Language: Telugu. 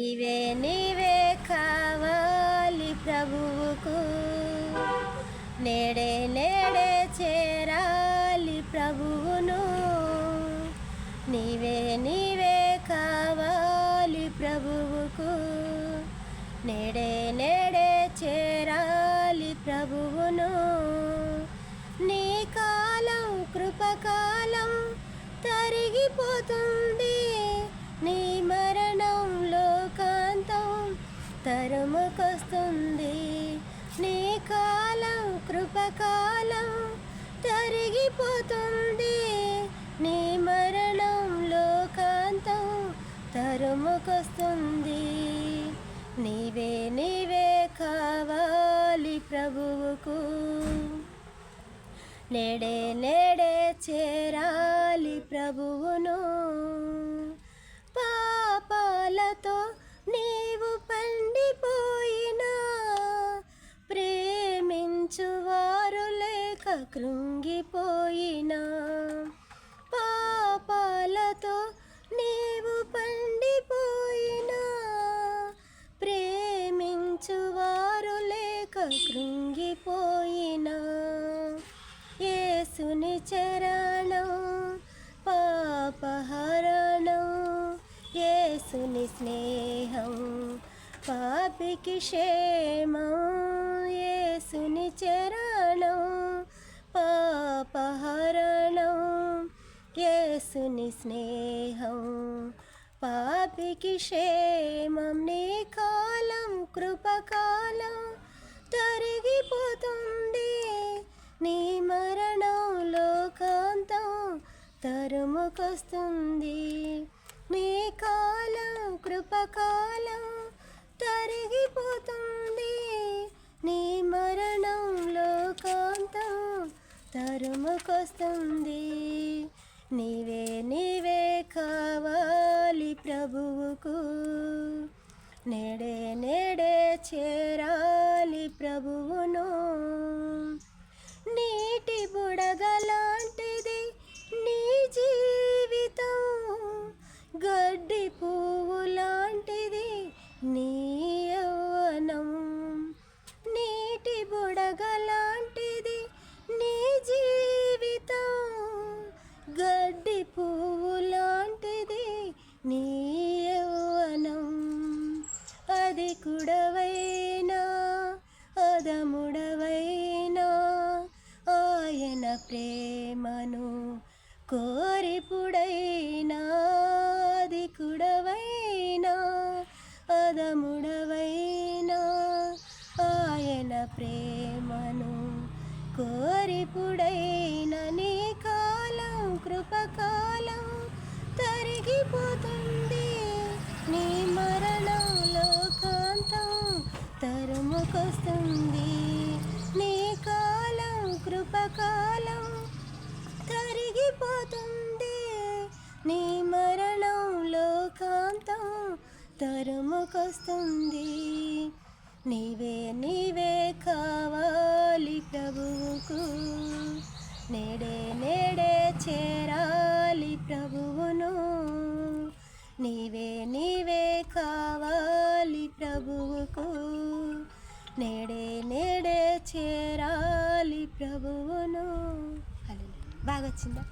నీవే నీవే కావాలి ప్రభువుకు. నేడే నేడే చేరాలి ప్రభువును. నీవే నీవే కావాలి ప్రభువుకు. నేడే నేడే చేరాలి ప్రభువును. నీ కాలం కృపకాలం తరిగిపోతుంది. తరుముకొస్తుంది. నీ కాలం కృపకాలం తరిగిపోతుంది. నీ మరణం లోకాంతం తరుముకొస్తుంది. నీవే నీవే కావాలి ప్రభువుకు. నేడే నేడే చేరాలి ప్రభువును. కృంగిపోయినా. పాపాలతో నీవు పండిపోయినా. ప్రేమించువారు లేక కృంగిపోయినా. యేసుని చరణం పాపహరణం యేసుని స్నేహం పాపికి క్షేమం. యేసుని చరణం పాపహరణం యేసుని స్నేహం పాపికి క్షేమం నీ కాలం కృపకాలం తరిగిపోతుంది. నీ మరణం లోకాంతం తరుముకొస్తుంది. నీ కాలం కృపకాలం తరిగి తరుముకొస్తుంది. నీవే నీవే కావాలి ప్రభువుకు. నేడే నేడే చేరాలి ప్రభువును. నీటి బుడగలాంటిది నీ జీవితం. గడ్డి పువ్వు లాంటిది నీ యవ్వనం. నీటి బుడగలాంటిది పాదముడవైనా ఆయన ప్రేమను కోరిపుడైనా అది కుడవైనా అదముడవైనా ఆయన ప్రేమను కోరిపుడైన. నీ కాలం కృపకాలం తరిగిపోతు వస్తుంది. నీ కాలం కృపకాలం తరిగిపోతుంది. నీ మరణం లోకాంతం తరుముకొస్తుంది. నీవే నీవే కావాలి ప్రభువుకు. నేడే నేడే చేరా నేడే నేడే చేరాలి ప్రభువును. బాగా వచ్చిందా?